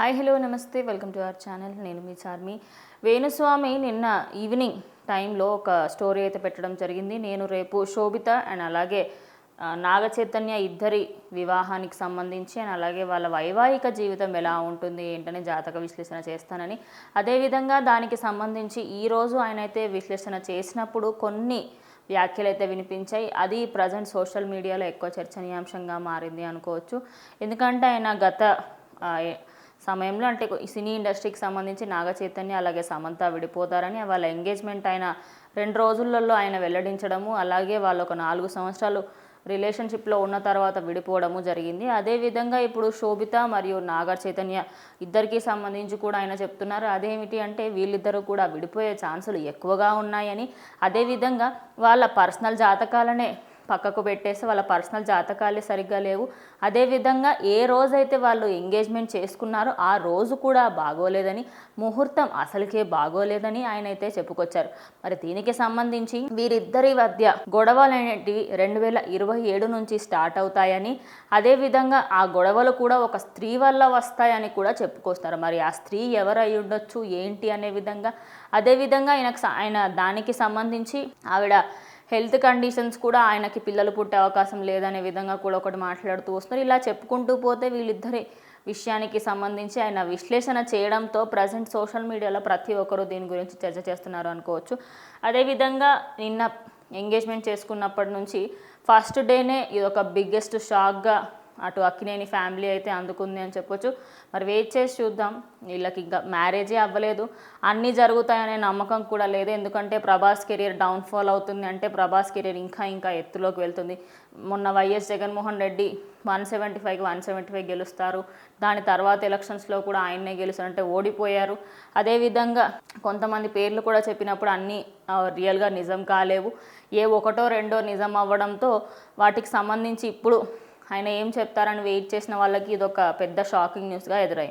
Hi hello నమస్తే welcome to our channel. నేను మీ చార్మి. వేణుస్వామి నిన్న ఈవినింగ్ టైంలో ఒక స్టోరీ అయితే పెట్టడం జరిగింది. నేను రేపు శోభిత అండ్ అలాగే నాగ చైతన్య ఇద్దరి వివాహానికి సంబంధించి అండ్ అలాగే వాళ్ళ వైవాహిక జీవితం ఎలా ఉంటుంది ఏంటనే జాతక విశ్లేషణ చేస్తానని. అదేవిధంగా దానికి సంబంధించి ఈరోజు ఆయన అయితే విశ్లేషణ చేసినప్పుడు కొన్ని వ్యాఖ్యలు అయితే వినిపించాయి. అది ప్రజెంట్ సోషల్ మీడియాలో ఎక్కువ చర్చనీయాంశంగా మారింది అనుకోవచ్చు. ఎందుకంటే ఆయన గత సమయంలో అంటే సినీ ఇండస్ట్రీకి సంబంధించి నాగ చైతన్య అలాగే సమంత విడిపోతారని వాళ్ళ ఎంగేజ్మెంట్ అయిన రెండు రోజులలో ఆయన వెల్లడించడము అలాగే వాళ్ళు ఒక నాలుగు సంవత్సరాలు రిలేషన్షిప్లో ఉన్న తర్వాత విడిపోవడము జరిగింది. అదేవిధంగా ఇప్పుడు శోభిత మరియు నాగ చైతన్య ఇద్దరికి సంబంధించి కూడా ఆయన చెప్తున్నారు. అదేమిటి అంటే వీళ్ళిద్దరూ కూడా విడిపోయే ఛాన్సులు ఎక్కువగా ఉన్నాయని. అదేవిధంగా వాళ్ళ పర్సనల్ జాతకాలనే పక్కకు పెట్టేసి వాళ్ళ పర్సనల్ జాతకాలే సరిగ్గా లేవు. అదేవిధంగా ఏ రోజైతే వాళ్ళు ఎంగేజ్మెంట్ చేసుకున్నారో ఆ రోజు కూడా బాగోలేదని ముహూర్తం అసలుకే బాగోలేదని ఆయన అయితే చెప్పుకొచ్చారు. మరి దీనికి సంబంధించి వీరిద్దరి మధ్య గొడవలు అనేటివి రెండు వేల ఇరవై ఏడు నుంచి స్టార్ట్ అవుతాయని అదేవిధంగా ఆ గొడవలు కూడా ఒక స్త్రీ వల్ల వస్తాయని కూడా చెప్పుకొస్తారు. మరి ఆ స్త్రీ ఎవరై ఉండొచ్చు ఏంటి అనే విధంగా అదేవిధంగా ఆయనకు ఆయన దానికి సంబంధించి ఆవిడ హెల్త్ కండిషన్స్ కూడా ఆయనకి పిల్లలు పుట్టే అవకాశం లేదనే విధంగా కూడా ఒకటి మాట్లాడుతూ వస్తున్నారు. ఇలా చెప్పుకుంటూ పోతే వీళ్ళిద్దరి విషయానికి సంబంధించి ఆయన విశ్లేషణ చేయడంతో ప్రజెంట్ సోషల్ మీడియాలో ప్రతి ఒక్కరూ దీని గురించి చర్చ చేస్తున్నారు అనుకోవచ్చు. అదేవిధంగా నిన్న ఎంగేజ్మెంట్ చేసుకున్నప్పటి నుంచి ఫస్ట్ డేనే ఇది ఒక బిగ్గెస్ట్ షాక్గా అటు అక్కినేని ఫ్యామిలీ అయితే అందుకుంది అని చెప్పొచ్చు. మరి వెయిట్ చేసి చూద్దాం. వీళ్ళకి ఇంకా మ్యారేజే అవ్వలేదు. అన్నీ జరుగుతాయనే నమ్మకం కూడా లేదు. ఎందుకంటే ప్రభాస్ కెరీర్ డౌన్ఫాల్ అవుతుంది అంటే ప్రభాస్ కెరీర్ ఇంకా ఇంకా ఎత్తులోకి వెళ్తుంది. మొన్న YS Jaganmohan Reddy one seventy ఫైవ్కి వన్ సెవెంటీ ఫైవ్ గెలుస్తారు. దాని తర్వాత ఎలక్షన్స్లో కూడా ఆయన్నే గెలుస్తారు అంటే ఓడిపోయారు అదేవిధంగా కొంతమంది పేర్లు కూడా చెప్పినప్పుడు అన్నీ రియల్గా నిజం కాలేవు. ఏ ఒకటో రెండో నిజం అవ్వడంతో వాటికి సంబంధించి ఇప్పుడు ఆయన ఏం చెప్తారని వెయిట్ చేసిన వాళ్ళకి ఇది ఒక పెద్ద షాకింగ్ న్యూస్గా ఎదురైంది.